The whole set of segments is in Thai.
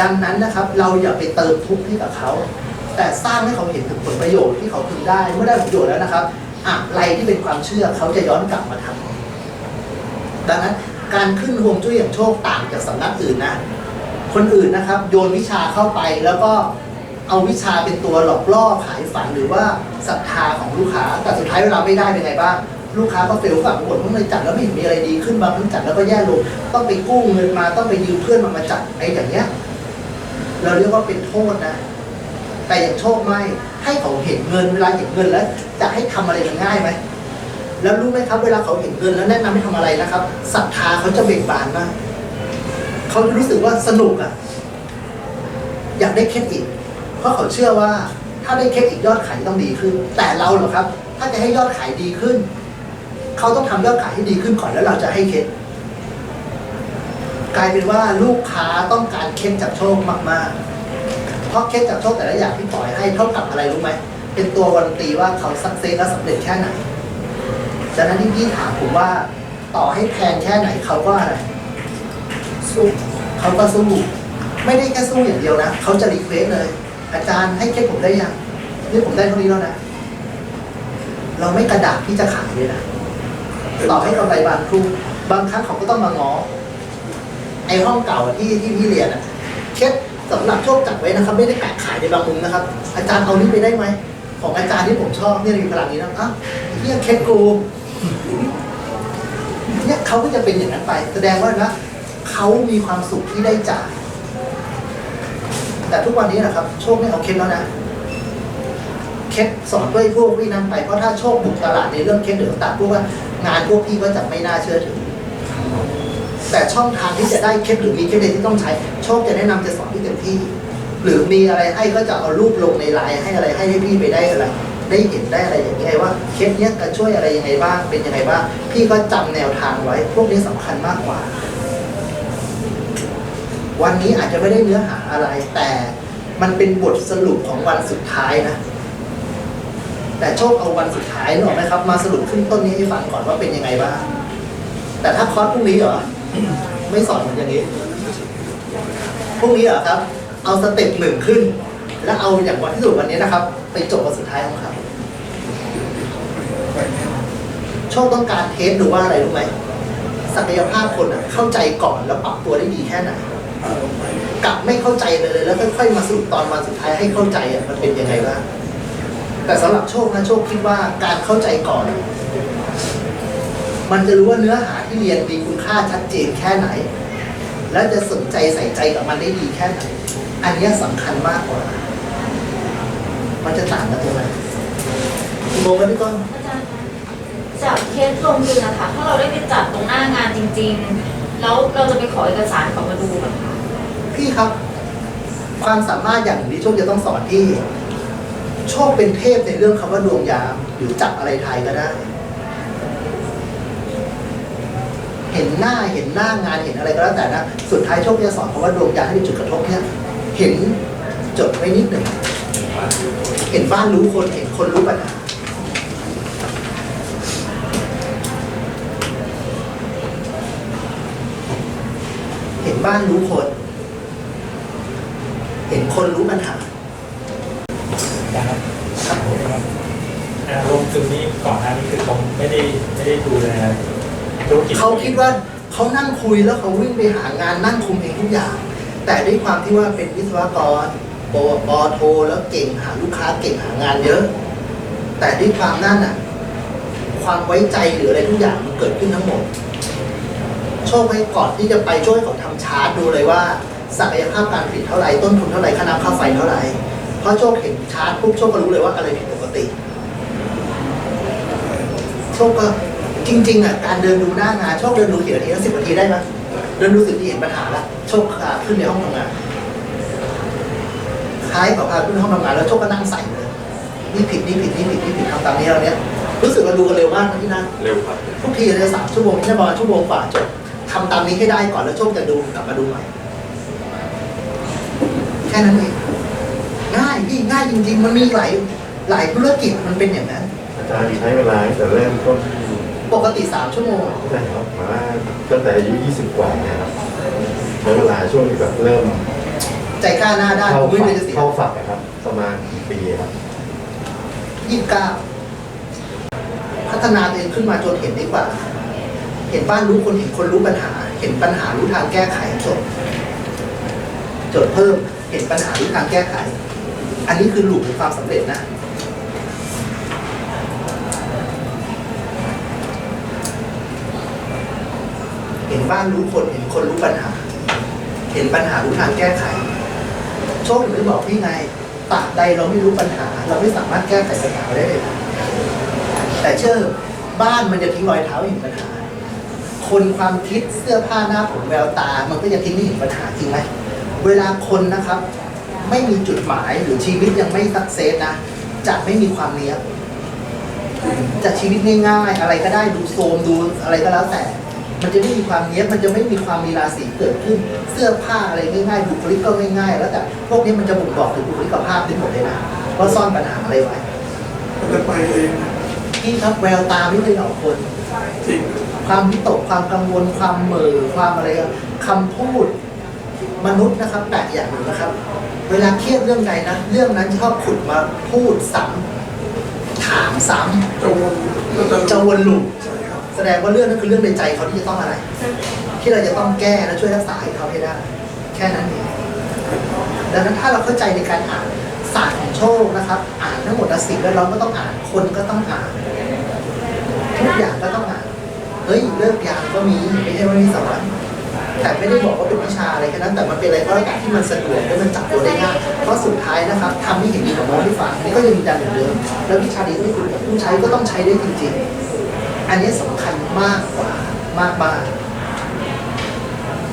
ดังนั้นนะครับ เราอย่าไปเติมทุกข์ให้กับเขา แต่สร้างให้เขาเห็นถึงผลประโยชน์ที่เขาพึงได้ เมื่อได้ผลประโยชน์แล้วนะครับ อะไรที่เป็นความเชื่อเขาจะย้อนกลับมาทำดังนั้นการขึ้นฮวงจุ้ยอย่างโชคต่างจากสำนักอื่นนะ คนอื่นนะครับ โยนวิชาเข้าไปแล้วก็เอาวิชาเป็นตัวหลอกล่อขายฝันหรือว่าศรัทธาของลูกค้า แต่สุดท้ายเวลาไม่ได้เป็นไงบ้างลูกค้าก็เฟลฝั่งบนเพราะเลยจัดแล้วไม่เห็นมีอะไรดีขึ้นบางครั้งจัดแล้วก็แย่ลงต้องไปกู้เงินมาต้องไปยืมเพื่อนมามาจัดไอ้อย่างเงี้ย เราเรียกว่าเป็นโทษนะ แต่อย่างโชคไม่ให้เขาเห็นเงินเวลาเห็นเงินแล้ว จะให้ทำอะไรมันง่ายไหมแล้วรู้ไหมครับเวลาเขาเห็นเงินแล้วแนะนำให้ทำอะไรนะครับศรัทธาเขาจะเบ่งบานมากเขาจะรู้สึกว่าสนุกอะ อยากได้เคล็ดอีก เพราะเขาเชื่อว่าถ้าได้เคล็ดอีกยอดขายต้องดีขึ้น แต่เราเหรอครับ ถ้าจะให้ยอดขายดีขึ้น เขาต้องทำยอดขายให้ดีขึ้นก่อนแล้วเราจะให้เคล็ด กลายเป็นว่าลูกค้าต้องการเคล็ดจากโชคมากๆ เพราะเคล็ดจากโชคแต่ละอย่างที่ปล่อยให้เท่ากับอะไรรู้ไหม เป็นตัววันตีว่าเขาสักเซสและสำเร็จแค่ไหนฉะนั้นที่พี่ถามผมว่าต่อให้แพงแค่ไหนเขาก็อะไรสู้เขาก็สู้ไม่ได้แค่สู้อย่างเดียวนะเขาจะรีเควสเลย อาจารย์ให้เคล็ดผมได้ยังนี่ผมได้เท่านี้แล้วนะเราไม่กระดาษที่จะขายเลยนะต่อให้กำไรบานครูบางครั้งเขาก็ต้องมาง้อ ไอห้องเก่าที่ที่พี่เรียนอะเคสสำหรับโชคจัดไว้นะครับ ไม่ได้แกะขายในบางมุมนะครับ อาจารย์เอานี้ไปได้ไหมของอาจารย์ที่ผมชอบเนี่ยมีพลังนี้นะอะเฮียเคสกูเนี่ยเขาก็จะเป็นอย่างนั้นไป แสดงว่านะเขามีความสุขที่ได้จ่ายแต่ทุกวันนี้นะครับ โชคไม่เอาเคสแล้วนะเคสสอนด้วยพวกพี่นั่นไปเพราะถ้าโชคบุกตลาดในเรื่องเคสหรือต่างพวกว่างานพวกพี่ก็จะไม่น่าเชื่อถือ แต่ช่องทางที่จะได้เคสหรือมีเคสใดที่ต้องใช้ โชคจะแนะนำจะสอนที่เต็มที่ หรือมีอะไรให้ก็จะเอารูปลงในไลน์ให้อะไรให้ให้พี่ไปได้อะไร ได้เห็นได้อะไรอย่างเงี้ยว่าเคสเนี้ยจะช่วยอะไรยังไงบ้างเป็นยังไงบ้างพี่ก็จำแนวทางไว้ พวกนี้สำคัญมากกว่า วันนี้อาจจะไม่ได้เนื้อหาอะไร แต่มันเป็นบทสรุปของวันสุดท้ายนะแต่โชคเอาวันสุดท้ายหรอกไหมครับ มาสรุปขึ้นต้นนี้ให้ฟังก่อนว่าเป็นยังไงบ้างแต่ถ้าคอร์สพรุ่งนี้เหรอ ไม่สอนเหมือนอย่างนี้พรุ่งนี้เหรอครับ เอาสเต็ปหนึ่งขึ้น แล้วเอาอย่างวันที่สุดวันนี้นะครับ ไปจบวันสุดท้ายของเขาโชคต้องการเทสดูว่าอะไรรู้ไหมศักยภาพคนอะเข้าใจก่อนแล้วปรับตัวได้ดีแค่ไหนกลับไม่เข้าใจเลย แล้วค่อยๆมาสรุปตอนวันสุดท้ายให้เข้าใจอะมันเป็นยังไงบ้างแต่สำหรับโชคนะโชคคิดว่าการเข้าใจก่อน มันจะรู้ว่าเนื้อหาที่เรียนมีคุณค่าชัดเจนแค่ไหน แล้วจะสนใจใส่ใจกับมันได้ดีแค่ไหน อันเนี้ยสำคัญมากกว่า มันจะต่างกันตรงไหนกี่โมงแล้วพี่ต้นอาจารย์คะจากเคสลงทุนนะคะถ้าเราได้ไปจัดตรงหน้างานจริง ๆ แล้วเราจะไปขอเอกสารเขามาดูแบบคะพี่ครับ ความสามารถอย่างหนึ่งที่โชคจะต้องสอนพี่โชคเป็นเทพในเรื่องคำว่าดวงยามหรือจับอะไรทายก็ได้ เห็นหน้าเห็นหน้างานเห็นอะไรก็แล้วแต่นะสุดท้ายโชคจะสอนคำว่าดวงยาให้มีจุดกระทบเนี่ยเห็นจดไว้นิดหนึ่งเห็นบ้านรู้คนเห็นคนรู้ปัญหาเห็นบ้านรู้คน เห็นคนรู้ปัญหาครับครับผมอ่าลงทุนนี้ก่อนหน้านี้คือเขาไม่ได้ไม่ได้ดูแล ธุรกิจเขาคิดว่าเขานั่งคุยแล้วเขาวิ่งไปหางานนั่งคุมเองทุกอย่าง แต่ด้วยความที่ว่าเป็นวิศวกรปปอโทแล้วเก่งหาลูกค้าเก่งหางานเยอะ แต่ด้วยความนั่นน่ะ ความไว้ใจหรืออะไรทุกอย่างมันเกิดขึ้นทั้งหมด โชคให้ก่อนที่จะไปช่วยเขาทำชาร์ตดูเลยว่าศักยภาพการผลิตเท่าไหร่ต้นทุนเท่าไหร่ค่าน้ำค่าไฟเท่าไหร่เพราะโชคเห็นชาร์ตปุ๊บโชคก็รู้เลยว่าอะไรผิดปกติโชคก็ จริงๆอะการเดินดูหน้างานโชคเดินดูกี่นาทีสิบนาทีได้ไหมเดินดูสิบนาทีเห็นปัญหาละโชคพาขึ้นในห้องทำงานคล้ายกับพาขึ้นห้องทำงานแล้วโชคก็นั่งใส่เลยนี่ผิดนี่ผิดนี่ผิดนี่ผิดทำตามนี้แล้วเนี้ยรู้สึกว่าดูกันเร็วมากนะพี่นะเร็วครับทุกทีเลยสามชั่วโมงไม่ใช่ประมาณชั่วโมงกว่าจบทำตามนี้ให้ได้ก่อนแล้วโชคจะดูกลับมาดูใหม่แค่นั้นเองง่ายพี่ง่ายจริง ๆ มันมีหลายหลายธุรกิจมันเป็นอย่างนั้นอาจารย์ใช้เวลาตั้งแต่เริ่มต้นที่ ปกติสามชั่วโมง ใช่ครับมาตั้งแต่อายุ 20 กว่าเนี่ยครับใช้เวลาช่วงที่แบบเริ่มใจกล้าหน้าด้านเข้าผมไม่ฝัมีกจะเสียเข้าฝักนะครับ ประมาณกี่ปีครับยี่สิบเก้าพัฒนาตัวเองขึ้นมาจนเห็นดีกว่า เห็นบ้านรู้คนเห็นคนรู้ปัญหา เห็นปัญหารู้ทางแก้ไขจบจดเพิ่มเห็นปัญหารู้ทางแก้ไข อันนี้คือหลุมของความสำเร็จนะ เห็นบ้านรู้คนเห็นคนรู้ปัญหา เห็นปัญหารู้ทางแก้ไขโชคถึงได้บอกพี่ไงตราบใดเราไม่รู้ปัญหา เราไม่สามารถแก้ไขปัญหาได้เลยแต่เชื่อบ้านมันจะทิ้งรอยเท้าเห็นปัญหา คนความคิดเสื้อผ้าหน้าผมแววตา มันก็จะทิ้งให้เห็นปัญหาจริงไหมเวลาคนนะครับ ไม่มีจุดหมายหรือชีวิตยังไม่สักเซสนะจะไม่มีความเนี้ยบจะชีวิตง่ายๆ อะไรก็ได้ดูโซมดูอะไรก็แล้วแต่ มันจะไม่มีความเนี้ยบมันจะไม่มีความมีราศีเกิดขึ้น เสื้อผ้าอะไรง่ายๆบุคลิกก็ง่ายๆ แล้วแต่พวกนี้มันจะบ่งบอกถึงบุคลิกภาพทั้งหมดเลยนะว่าซ่อนปัญหาอะไรไว้มันจะไปเองนะพี่ครับแววตาไม่เคยหลอกคนจริงความวิตกความกังวลความเหม่อความอะไรอะคำพูดมนุษย์นะครับแปลกอย่างหนึ่งนะครับ เวลาเครียดเรื่องใดนะเรื่องนั้นชอบขุดมาพูดซ้ำถามซ้ำจะวนก็จะจะวนลูปใช่ครับ แสดงว่าเรื่องนั้นคือเรื่องในใจเขาที่จะต้องอะไร ที่เราจะต้องแก้และช่วยรักษาให้เขาให้ได้ แค่นั้นเองดังนั้นถ้าเราเข้าใจในการอ่านศาสตร์ของโชคนะครับ อ่านทั้งหมดและสิ่งแวดล้อมก็ต้องอ่านคนก็ต้องอ่านทุกอย่างก็ต้องอ่านเฮ้ยเลิกยามก็มีไม่ใช่ว่ามีสวรรค์แต่ไม่ได้บอกว่าเป็นวิชาอะไรแค่นั้นแต่มันเป็นอะไรก็แล้วแต่ที่มันสะดวกและมันจับตัวได้ง่ายเพราะสุดท้ายนะครับทำให้เห็นดีกับน้องที่ฝากนี่ก็ยังยืนยันเหมือนเดิมแล้ววิชานี้ที่คุณผู้ใช้ก็ต้องใช้ได้จริงๆ อันนี้สำคัญมากกว่ามากมากๆ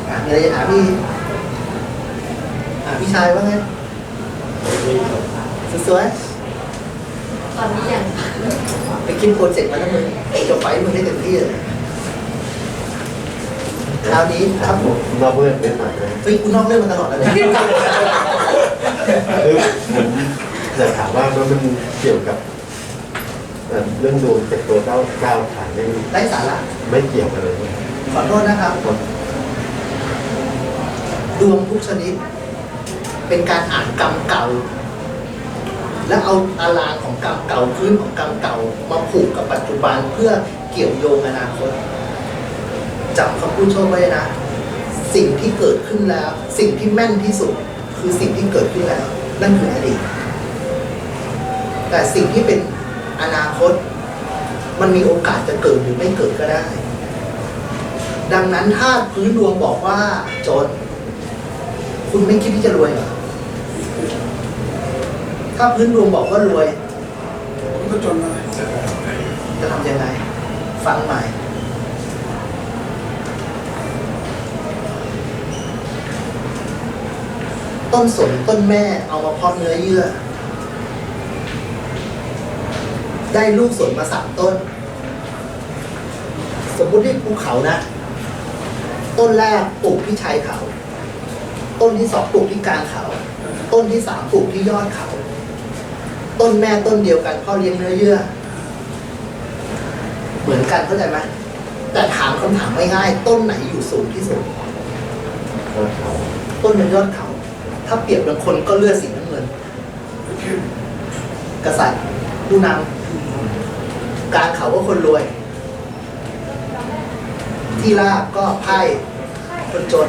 อะมีอะไรจะถามพี่อะพี่ชายว่าไงสวยตอนนี้ยังๆไปคิดโปรเจกต์มาแล้วมึงจะไฟมึงให้เต็มที่เลยคราวนี้ครับผมนอกเรื่องเป็นหน่อยนะเฮ้ยคุณนอกเรื่องมาตลอดแล้วเนี่ยคือผมอยากถามว่ามันเกี่ยวกับ เอ่อเรื่องดวงเจ็ดตัวเก้าเก้าฐานไม่ไร้สาระไม่เกี่ยวกันเลยนะขอโทษนะครับดวงทุกชนิด เป็นการอ่านกรรมเก่า แล้วเอาตารางของกรรมเก่าพื้นของกรรมเก่ามาผูกกับปัจจุบันเพื่อเกี่ยวโยงอนาคตจำคำพูดโชคไว้นะ สิ่งที่เกิดขึ้นแล้ว สิ่งที่แม่นที่สุด คือสิ่งที่เกิดขึ้นแล้ว นั่นคืออดีตแต่สิ่งที่เป็น อนาคต มันมีโอกาสจะเกิดหรือไม่เกิดก็ได้ ดังนั้นถ้าพื้นดวงบอกว่าจน คุณไม่คิดที่จะรวยเหรอถ้าพื้นดวงบอกว่ารวยผมก็จนอะไรจะทำยังไง ฟังใหม่ต้นสนต้นแม่เอามาเพาะเนื้อเยื่อ ได้ลูกสนมาสามต้น สมมุติที่ภูเขานะ ต้นแรกปลูกที่ชายเขา ต้นที่สองปลูกที่กลางเขา ต้นที่สามปลูกที่ยอดเขา ต้นแม่ต้นเดียวกันพ่อเลี้ยงเนื้อเยื่อ เหมือนกันเข้าใจไหมแต่ถามคำถามง่ายๆต้นไหนอยู่สูงที่สุดก็เขาต้นเป็นยอดเขา ถ้าเปรียบเป็นคนก็เลือดสีน้ำเงิน กษัตริย์ผู้นำ กลางเขาก็คนรวย ที่ราบก็ไพ่คนจน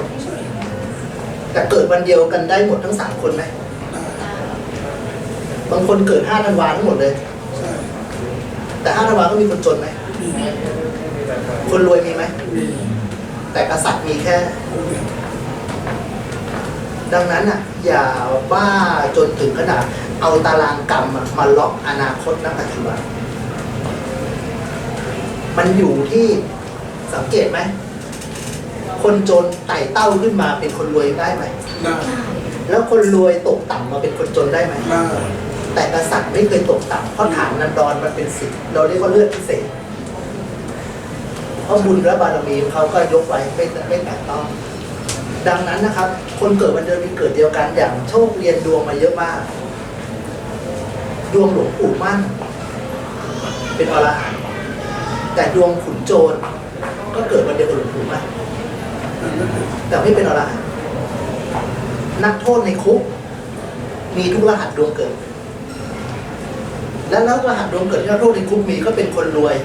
แต่เกิดวันเดียวกันได้หมดทั้งสามคนไหมบางคนเกิดห้าธันวาทั้งหมดเลย แต่ห้าธันวาก็มีคนจนไหมมีคนรวยมีไหมมีแต่กษัตริย์มีแค่ ดังนั้นอะ อย่าบ้าจนถึงขนาดเอาตารางกรรมมาล็อกอนาคตณปัจจุบัน มันอยู่ที่สังเกตไหม คนจนไต่เต้าขึ้นมาเป็นคนรวยได้ไหม ได้แล้วคนรวยตกต่ำมาเป็นคนจนได้ไหม ได้แต่กษัตริย์ไม่เคยตกต่ำเพราะฐานนันดรมันเป็นสิทธิ์เราเรียกว่าเลือดพิเศษเพราะบุญและบารมีของเขาก็ยกไว้ไม่ไม่แตะต้อง ดังนั้นนะครับ คนเกิดวันเดือนปีเกิดเดียวกันอย่างโชคเรียนดวงมาเยอะมาก ดวงหลวงปู่มั่น เป็นอรหันต์ แต่ดวงขุนโจรก็เกิดวันเดียวกับหลวงปู่มั่นนั่นไม่เป็นแต่ไม่เป็นอรหันต์นักโทษในคุก มีทุกรหัสดวงเกิด และแล้วรหัสดวงเกิดที่นักโทษในคุกมีก็เป็นคนรวย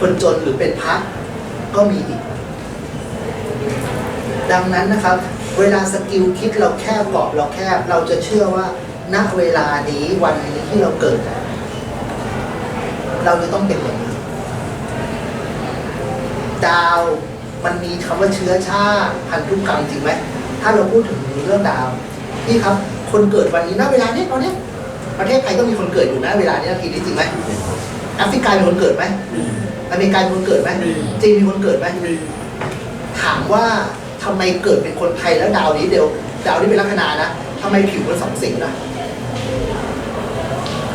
คนจนหรือเป็นพระก็มีอีก ดังนั้นนะครับ เวลาสกิลคิดเราแคบกรอบเราแคบ เราจะเชื่อว่าณเวลานี้วันนี้ที่เราเกิด เราจะต้องเป็นอย่างนี้ ดาว มันมีคำว่าเชื้อชาติพันธุกรรมจริงไหมถ้าเราพูดถึงเรื่องดาวนี่ครับ คนเกิดวันนี้ณเวลาเนี้ยตอนเนี้ยประเทศไทยก็มีคนเกิดอยู่นะเวลานี้นาทีนี้จริงไหมแอฟริกามีคนเกิดไหมมีอเมริกามีคนเกิดไหมมีจีนมีคนเกิดไหมมีถามว่าทำไมเกิดเป็นคนไทยแล้วดาวนี้เดียวดาวนี้เป็นลัคนานะทำไมผิวมันสองสีล่ะ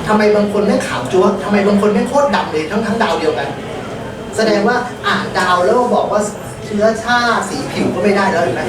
ทำไมบางคนไม่ขาวจั๊วะทำไมบางคนไม่โคตรดำเลยทั้งทั้งดาวเดียวกัน แสดงว่าอ่านดาวแล้วบอกว่าเชื้อชาติสีผิวก็ไม่ได้แล้วเห็นไหม